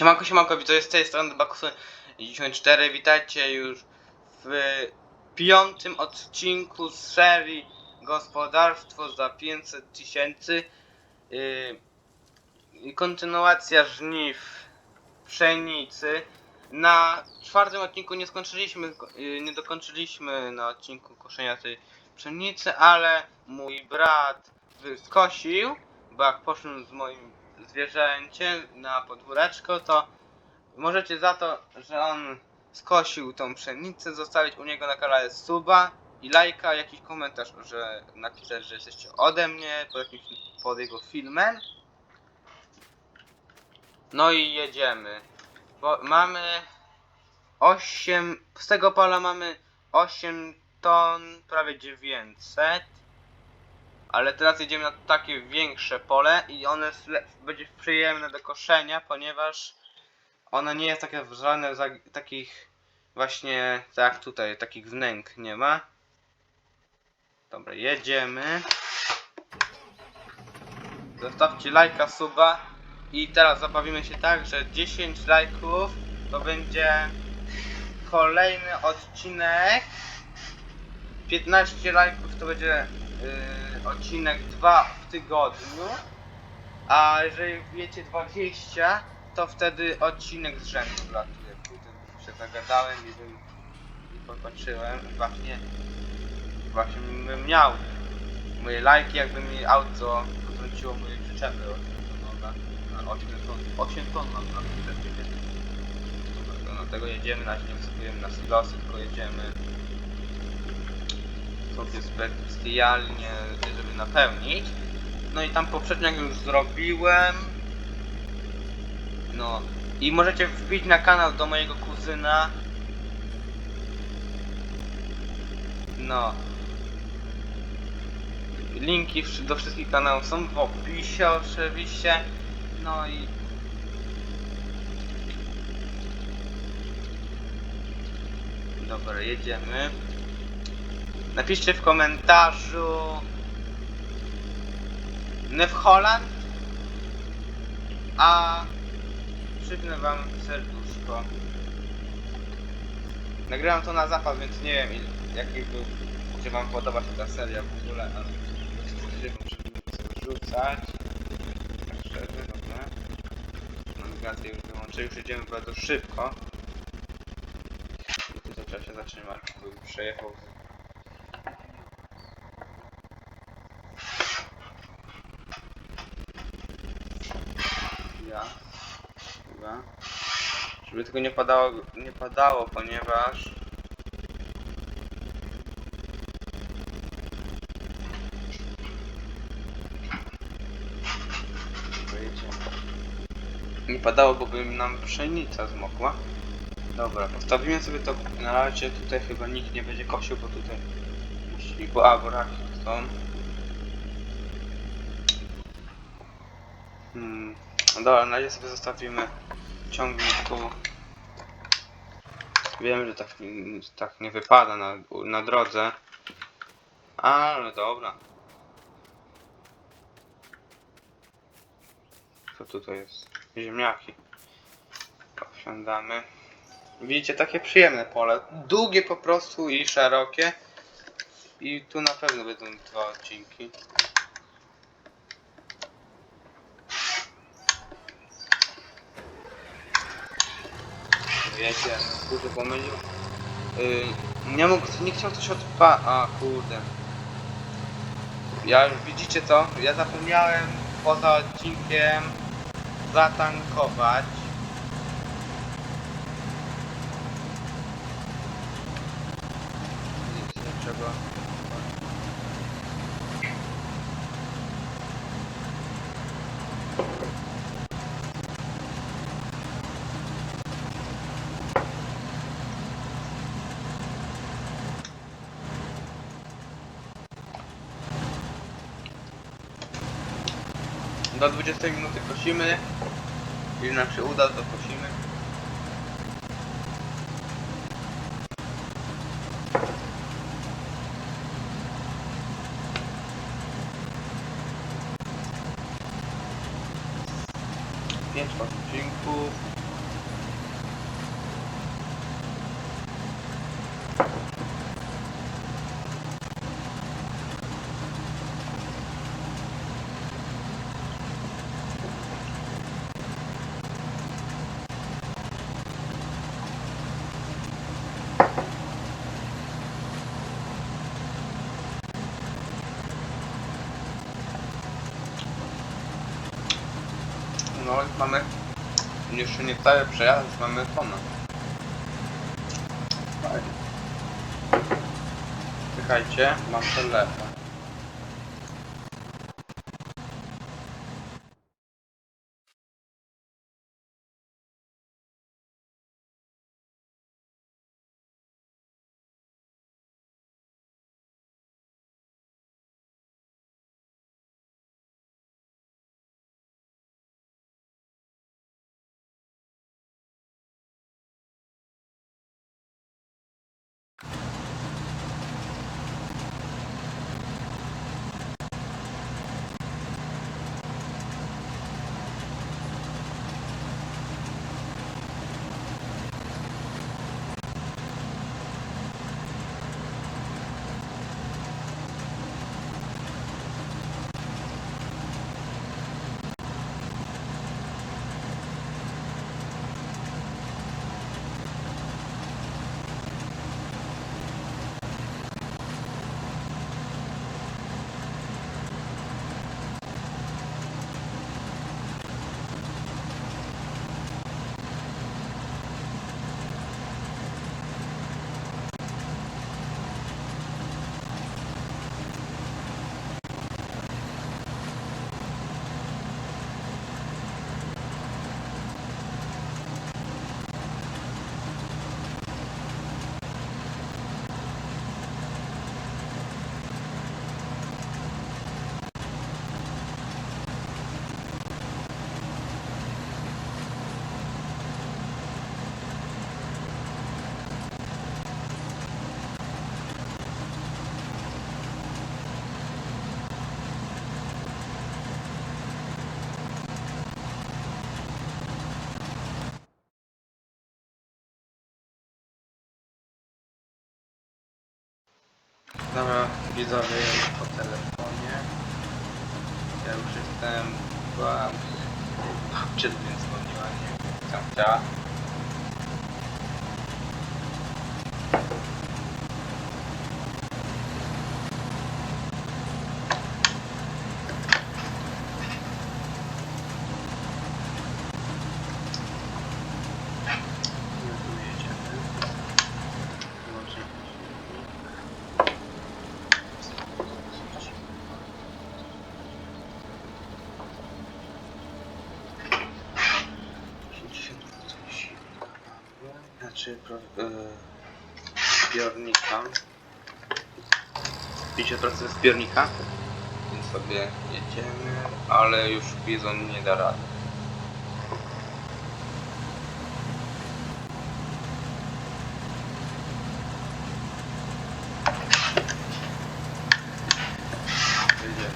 Siemanko, siemanko, widzę z tej strony Bakusy 94, witajcie już w piątym odcinku z serii Gospodarstwo za 500 tysięcy. Yy, kontynuacja żniw pszenicy. Na czwartym odcinku nie skończyliśmy, yy, nie dokończyliśmy na odcinku koszenia tej pszenicy, ale mój brat skosił, bo jak poszedłem z moim zwierzęciem na podwóreczko, to możecie za to, że on skosił tą pszenicę, zostawić u niego na kanale suba i lajka, jakiś komentarz, że napisać, że jesteście ode mnie, pod, jakimś, pod jego filmem. No i jedziemy. Bo mamy 8, z tego pola mamy 8 ton, prawie 900. Ale teraz jedziemy na takie większe pole i one będzie przyjemne do koszenia, ponieważ ono nie jest takie żadne takich właśnie tak tutaj, takich wnęk nie ma. Dobra, jedziemy. Zostawcie lajka, suba i teraz zabawimy się tak, że 10 lajków to będzie kolejny odcinek 15 lajków to będzie odcinek 2 w tygodniu, a jeżeli wiecie 20, to wtedy odcinek z rzędu latuje. Kurde, się zagadałem i i popatrzyłem. Właśnie, właśnie bym miał moje lajki, jakby mi auto potrąciło moje przyczepy 8 tonowe. Na 8 ton, 8 ton mam na przyczepie. Dobra, to na tego jedziemy, na nie wysypujemy na silosy, tylko jedziemy sobie specjalnie, żeby napełnić. No i tam poprzednio już zrobiłem. No i możecie wbić na kanał do mojego kuzyna. No. Linki do wszystkich kanałów są w opisie oczywiście. No i Dobra, jedziemy. Napiszcie w komentarzu Nef Holland, a przypnę wam serduszko. Nagrywam to na zapas, więc nie wiem jaki był, czy wam podoba się ta seria w ogóle, ale żeby rzucać. Tak szczerze, dobra. Navigację już wyłączę, już jedziemy bardzo szybko. I tutaj trzeba się zatrzymać, bo przejechał Ja. Chyba. Tylko nie padało, nie padało, ponieważ... Nie padało, bo by nam pszenica zmokła. Dobra, postawimy sobie to na razie. Tutaj chyba nikt nie będzie kosił, bo tutaj musi... Bo, a, bo raki są. Hmm. No dobra, na razie sobie zostawimy ciągnik tu. Wiem, że tak, tak nie wypada na, na drodze. Ale dobra. Co tutaj jest? Ziemniaki. Wsiądamy. Widzicie, takie przyjemne pole. Długie po prostu i szerokie. I tu na pewno będą dwa odcinki. Wiecie, kurde pomylił. Yy, nie mógł, nie chciał coś odpa... A kurde. Ja widzicie to? Ja zapomniałem poza odcinkiem zatankować. Widzicie dlaczego? Do 20 minuty kosimy. Jeżeli nam się uda, to kosimy. No mamy jeszcze nie cały przejazd, mamy. Fajnie. Czekajcie, mam telefon. Dobra, widzowie po telefonie. Ja już jestem była przed tym dzwoniła, nie tam chciała. Pro, yy, zbiornika? 50% zbiornika? Więc sobie jedziemy Ale już bizon nie da rady. Jedziemy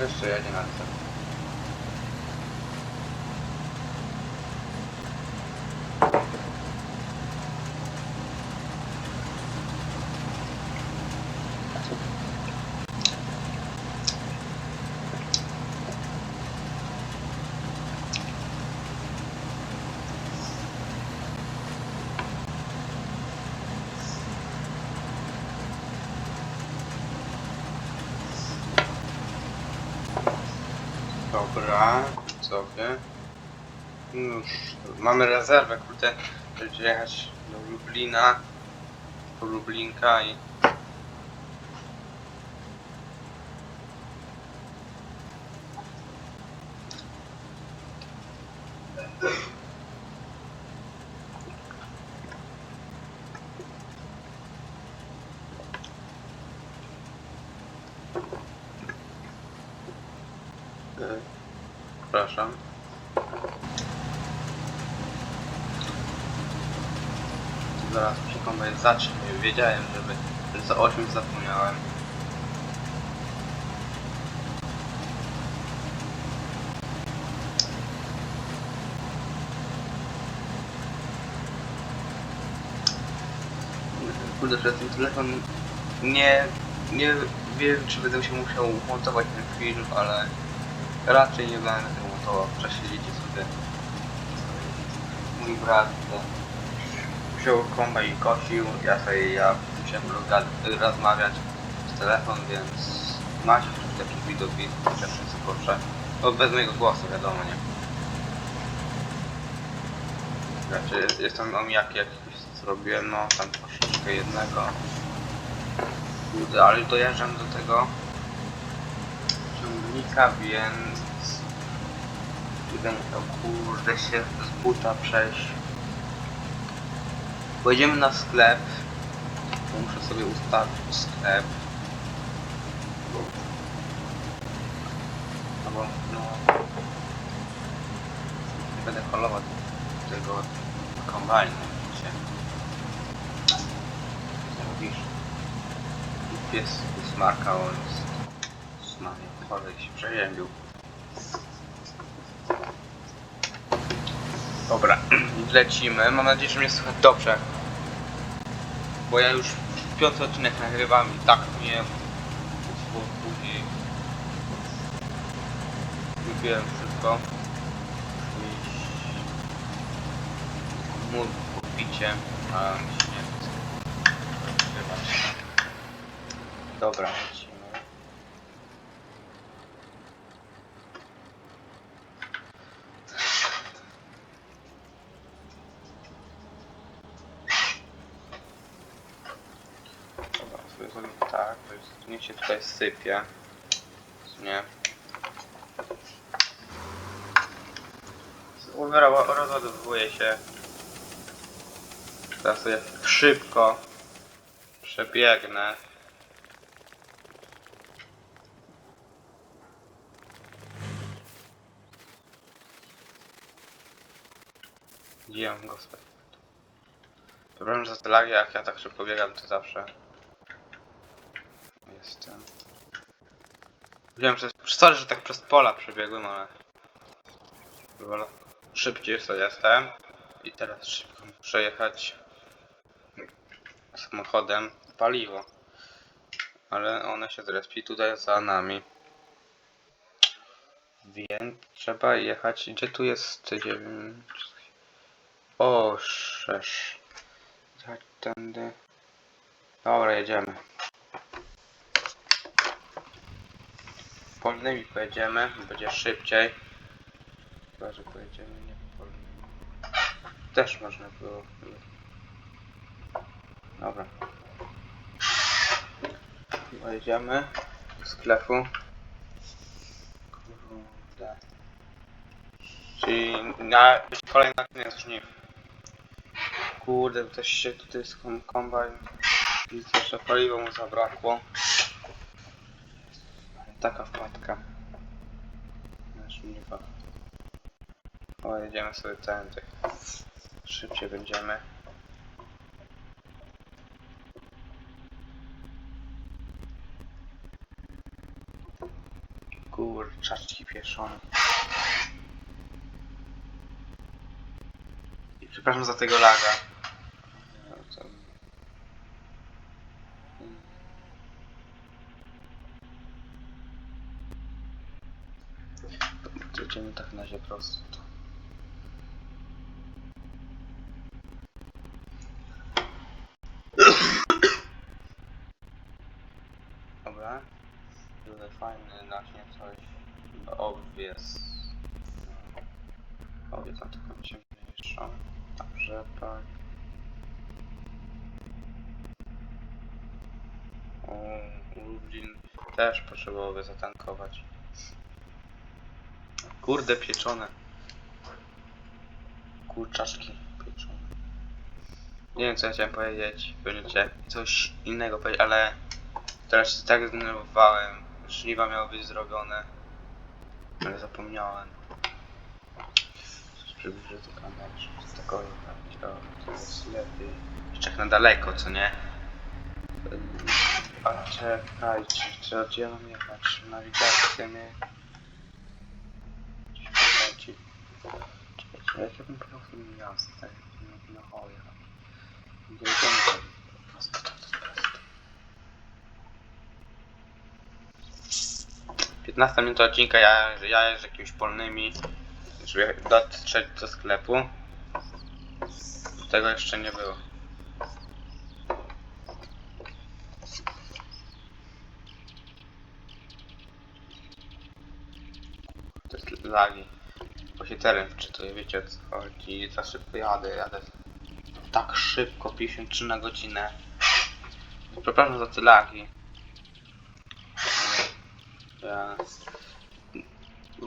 Jeszcze jedzie na tym Dobra, sobie. Już mamy rezerwę, kurde, żeby jechać do Lublina, do Lublinka i Przepraszam. Zaraz przekonać zacznie. Wiedziałem, żeby za 8 zapomniałem. Kurde, że ten telefon nie, nie wiem, czy będę się musiał montować ten film, ale raczej nie będę tego montował. Przesiedzicie sobie. Mój brat wziął komba i kosił, ja sobie ja musiałem rozmawiać z telefon, więc macie już taki widok, chociaż jest proszę. No bez mojego głosu, wiadomo, nie? Znaczy, jest- jestem omijaki jakiś zrobiłem, no tam troszeczkę jednego. Ale dojeżdżam do tego ciągnika, więc będę musiał kurde się z buta przejść. Pojedziemy na sklep. Muszę sobie ustawić sklep. No bo no nie będę holował tego kombajnu I Pies smarka, on jest się przeziębił. Dobra, lecimy. Mam nadzieję, że mnie słychać dobrze. Bo ja już piąty odcinek nagrywam i tak mnie później Lubiłem wszystko. Mur popicie, a mi się nie chce. Nagrywać. Dobra, lecimy. Tak, to jest, niech się tutaj sypie. Nie. Rozładowuje się. Teraz sobie szybko przebiegnę. Mam go? Problem, że z lagi, jak ja tak szybko biegam, to zawsze jestem. Wiem, że że tak przez pola przebiegłem, ale szybciej sobie jestem. I teraz szybko muszę jechać samochodem paliwo. Ale one się zrespi tutaj za nami. Więc trzeba jechać. Gdzie tu jest? O, szesz. Jechać tędy. Dobra, jedziemy. Polnymi pojedziemy, będzie szybciej. Chyba, że pojedziemy nie polnymi. Też można było. Dobra. Pojedziemy do sklepu. Kurde. Czyli na kolejna dnia żniw. Kurde, ktoś się tutaj z kom- kombajn. Że paliwa mu zabrakło. Taka wpadka. Na żniwa. O, jedziemy sobie tędy. Szybciej będziemy. Kurczaczki pieszone. I przepraszam za tego laga. Jedziemy tak na razie prosto. Dobra. Tutaj fajny naśnie coś. Obwies. Obwies na taką ciemniejszą. Tam rzepak. O, Lublin też potrzebowałoby zatankować. Kurde pieczone. Kurczaczki pieczone. Nie wiem co ja chciałem powiedzieć. Będziecie coś innego powiedzieć, ale teraz się tak zdenerwowałem. Żniwa miały być zrobione. Ale zapomniałem. Przybliżę do kamery, żeby tego jechać. O, to jest lepiej. Jeszcze jak na daleko, co nie? A czekajcie, czy gdzie mam jechać? Nawigację mnie... Czekajcie. Jak ja bym pojechał w tym miasto, tak? Na choja. Jedziemy tam. Prosto, prosto, prosto. 15 minuta odcinka, ja, ja jeżdżę jakimiś polnymi, żeby dotrzeć do sklepu. Tego jeszcze nie było. To jest lagi. Bo się teren wczytuje, wiecie o co chodzi. Za szybko jadę, jadę. Tak szybko, 53 na godzinę. Przepraszam za te lagi. Ja...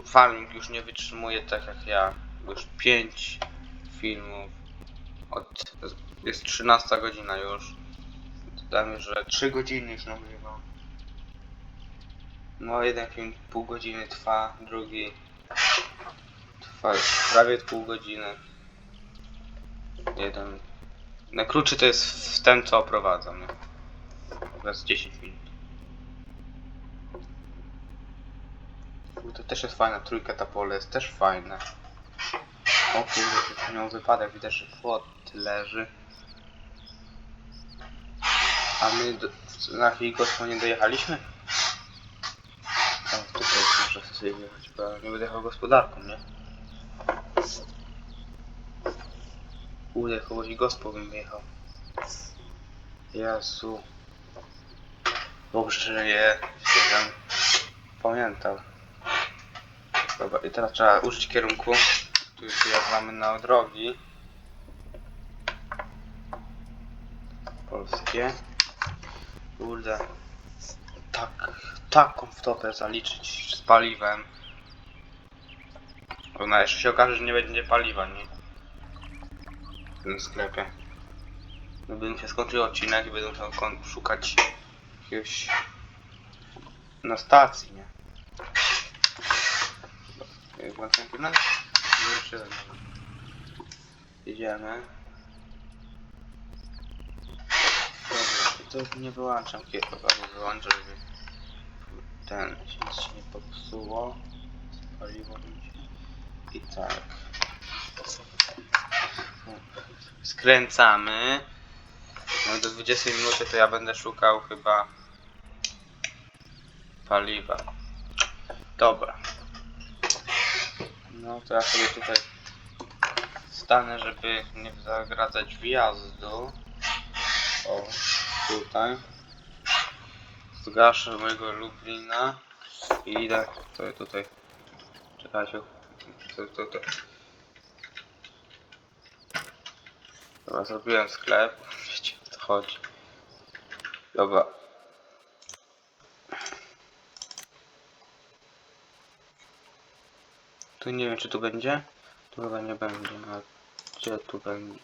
Farming już nie wytrzymuje tak jak ja. Już 5 filmów. Od... Jest 13 godzina już. Dodamy, że 3 godziny już nagrywam. No jeden film pół godziny trwa, drugi trwa prawie pół godziny. Jeden. Najkrótszy to jest w ten co oprowadzam. Teraz 10 minut. To też jest fajna, trójka ta pole jest też fajne. O kurde, tu miał wypadek, widać, że płot leży. A my do, na Chwilgostwo nie dojechaliśmy? O, tutaj muszę sobie wjechać, bo nie będę jechał gospodarką, nie? Kurde, kogoś gospo bym wyjechał. Jezu. Dobrze, że je pamiętał. Dobra, i teraz trzeba użyć kierunku. Tu już wjeżdżamy na drogi. Polskie. Kurde. Tak, taką wtopę zaliczyć z paliwem. Ona jeszcze się okaże, że nie będzie paliwa, nie? W tym sklepie. No bym się skończył odcinek i kon- szukać jakiegoś na stacji, nie? Jak włączam kierunek? Włączyłem. Idziemy. Dobra, to nie wyłączam kierunku, albo wyłączę, żeby ten się nie popsuło. Paliwo. I tak. Skręcamy. No do 20 minuty to ja będę szukał chyba paliwa. Dobra. No to ja sobie tutaj stanę, żeby nie zagradzać wjazdu. O, tutaj. Zgaszę mojego Lublina i idę tutaj, tutaj. Czekajcie. To, to, to. Dobra, zrobiłem sklep. Wiecie o co chodzi. Dobra. Tu nie wiem czy tu będzie. Tu chyba nie będzie. A gdzie tu będzie?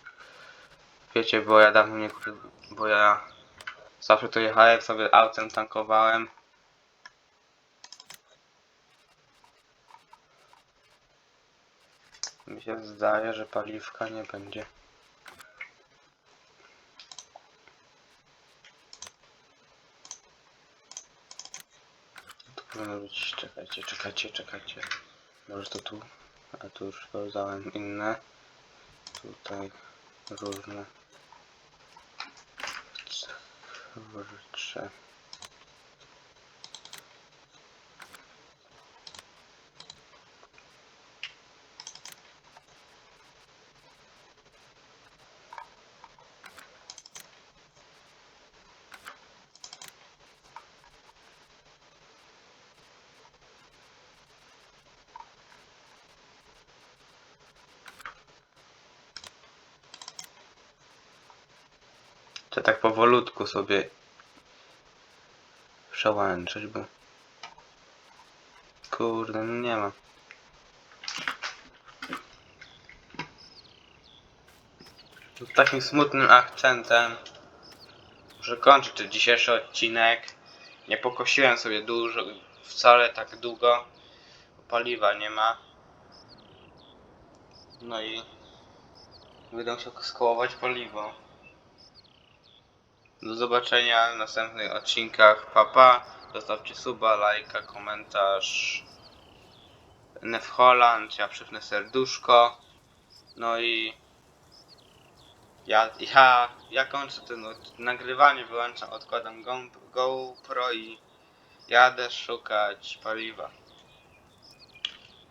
Wiecie, bo ja dawno nie bo ja zawsze to jechałem sobie autem, tankowałem. Mi się zdaje, że paliwka nie będzie. Tu powinno być, czekajcie, czekajcie, czekajcie. Może to tu, a tu już sprawdzałem inne. Tutaj różne. Kurczę. To tak powolutku sobie przełączyć, bo kurde, no nie ma. Z takim smutnym akcentem kończyć ten dzisiejszy odcinek. Nie pokosiłem sobie dużo, wcale tak długo, paliwa nie ma. No i będę musiał skołować paliwo. Do zobaczenia w następnych odcinkach. Papa. Zostawcie suba, lajka, komentarz. Nef Holland, ja przypnę serduszko. No i ja, ja, ja kończę ten nagrywanie, wyłączam, odkładam Go, GoPro i jadę szukać paliwa.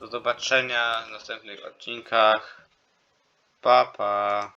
Do zobaczenia w następnych odcinkach. Pa, pa.